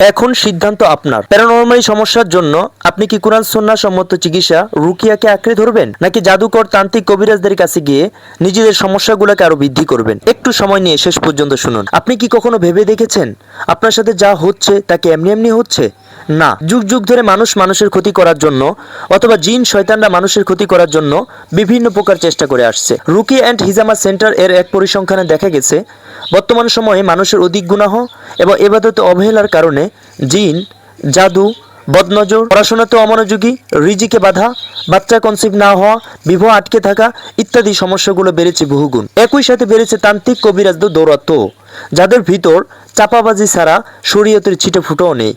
এখন সিদ্ধান্ত আপনার। প্যারানর্মালি সমস্যার জন্য আপনি কি কোরআন সন্না সম্মত চিকিৎসা রুকিয়াকে আঁকড়ে ধরবেন, নাকি জাদুকর তান্ত্রিক কবিরাজদের কাছে গিয়ে নিজেদের সমস্যাগুলোকে আরও বৃদ্ধি করবেন? একটু সময় নিয়ে শেষ পর্যন্ত শুনুন। আপনি কি কখনো ভেবে দেখেছেন আপনার সাথে যা হচ্ছে তা কি এমনি এমনি হচ্ছে? না। যুগ যুগ ধরে মানুষ মানুষের ক্ষতি করার জন্য অথবা জিন শয়তানরা মানুষের ক্ষতি করার জন্য বিভিন্ন প্রকার চেষ্টা করে আসছে। রুকি অ্যান্ড হিজামা সেন্টার এর এক পরিসংখ্যানে দেখা গেছে, বর্তমান সময়ে মানুষের অধিক গুনাহ এবং এবাদত অবহেলার কারণে জিন, জাদু, বদনজর পড়াশোনাতে অমনোযোগী, রিজিকে বাধা, বাচ্চা কনসিভ না হওয়া, বিবাহ আটকে থাকা ইত্যাদি সমস্যাগুলো বেড়েছে বহুগুণ। একই সাথে বেড়েছে তান্ত্রিক কবিরাজদের দৌরাত্ম যাদের ভিতর চাপাবাজি ছাড়া শরীয়তের ছিটে ফুটোও নেই।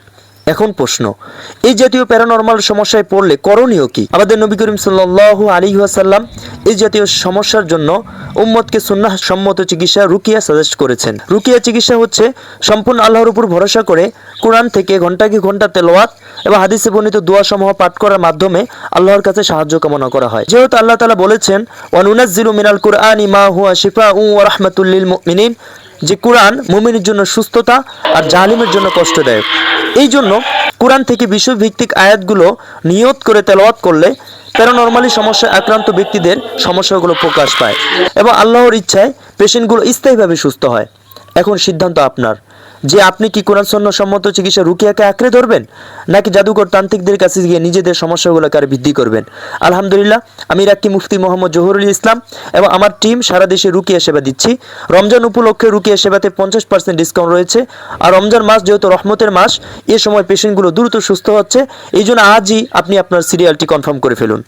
এখন প্রশ্ন, এই জাতীয় প্যারানর্মাল সমস্যায় পড়লে করণীয় কি? আমাদের নবী করিম সাল্লাল্লাহু আলাইহি ওয়াসাল্লাম এই জাতীয় সমস্যার জন্য উম্মতকে সুন্নাহ সম্মত চিকিৎসা রুকিয়া সাজেস্ট করেছেন। রুকিয়া চিকিৎসা হচ্ছে সম্পূর্ণ আল্লাহর উপর ভরসা করে কোরআন থেকে ঘণ্টা কি ঘণ্টা তেলাওয়াত এবং হাদিসে বর্ণিত দোয়া সমূহ পাঠ করার মাধ্যমে আল্লাহর কাছে সাহায্য কামনা করা হয়। যেহেতু আল্লাহ তালা বলেছেন ওয়ানুনাজ্জিলু মিনাল কুরআনি মা হুয়া শিফাউ ওয়া রাহমাতুল লিল মুমিনিন। যে কোরআন মুমিনের জন্য সুস্থতা আর জালিমের জন্য কষ্টদায়ক। এই জন্য কোরআন থেকে বিষয়ভিত্তিক আয়াতগুলো নিয়ত করে তেলাওয়াত করলে প্যারানরমালি সমস্যায় আক্রান্ত ব্যক্তিদের সমস্যাগুলো প্রকাশ পায় এবং আল্লাহর ইচ্ছায় পেশেন্টগুলো স্থায়ীভাবে সুস্থ হয়। এখন সিদ্ধান্ত আপনার। যে আপনি কি কোরআন সন্ন্য সম্মত চিকিৎসা রুকিয়াকে আঁকড়ে ধরবেন, নাকি জাদুকর তান্ত্রিকদের কাছে গিয়ে নিজেদের সমস্যাগুলোকে আর বৃদ্ধি করবেন? আলহামদুলিল্লাহ, আমি রাক্কি মুফতি মোহাম্মদ জহুরুল ইসলাম এবং আমার টিম সারা দেশে রুকিয়া সেবা দিচ্ছি। রমজান উপলক্ষে রুকিয়া সেবাতে পঞ্চাশ পার্সেন্ট ডিসকাউন্ট রয়েছে। আর রমজান মাস যেহেতু রহমতের মাস, এ সময় পেশেন্টগুলো দ্রুত সুস্থ হচ্ছে। এই জন্য আজই আপনি আপনার সিরিয়ালটি কনফার্ম করে ফেলুন।